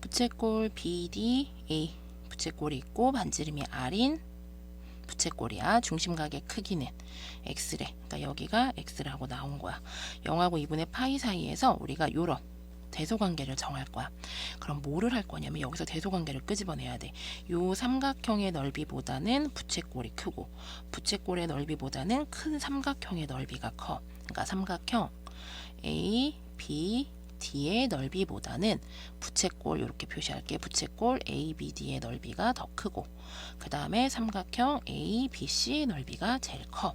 부채꼴 BD A 부채꼴이 있고 반지름이 R인 부채꼴이야. 중심각의 크기는 X래. 그러니까 여기가 X라고 나온 거야. 0하고 2분의 파이 사이에서 우리가 요런 대소관계를 정할 거야. 그럼 뭐를 할 거냐면 여기서 대소관계를 끄집어내야 돼. 요 삼각형의 넓이보다는 부채꼴이 크고 부채꼴의 넓이보다는 큰 삼각형의 넓이가 커. 그러니까 삼각형 A, B, D의 넓이보다는 부채꼴 이렇게 표시할게. 부채꼴 A, B, D의 넓이가 더 크고 그 다음에 삼각형 A, B, C의 넓이가 제일 커.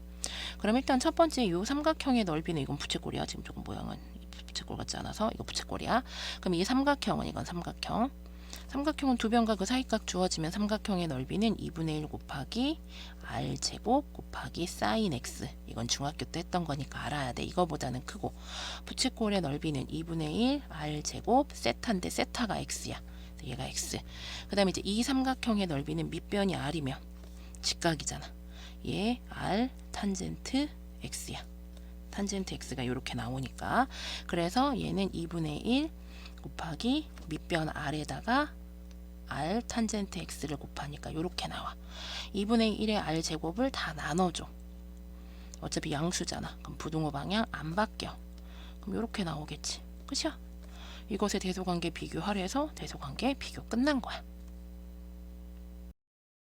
그럼 일단 첫 번째 이 삼각형의 넓이는 이건 부채꼴이야. 지금 조금 모양은 부채꼴 같지 않아서 이거 부채꼴이야. 그럼 이 삼각형은 이건 삼각형. 삼각형은 두 변과 그 사이각 주어지면 삼각형의 넓이는 2분의 1 곱하기 r 제곱 곱하기 sin x. 이건 중학교 때 했던 거니까 알아야 돼. 이거보다는 크고 부채꼴의 넓이는 2분의 1 r 제곱 세타인데 세타가 x야. 얘가 x. 그 다음에 이제 이 삼각형의 넓이는 밑변이 r이면 직각이잖아. 얘 r 탄젠트 x야. 탄젠트 x가 이렇게 나오니까 그래서 얘는 2분의 1 곱하기 밑변 r에다가 r 탄젠트 x를 곱하니까 이렇게 나와. 2분의 1의 r 제곱을 다 나눠줘. 어차피 양수잖아. 그럼 부등호 방향 안 바뀌어. 그럼 이렇게 나오겠지. 끝이야. 이것의 대소관계 비교하래서 대소관계 비교 끝난 거야.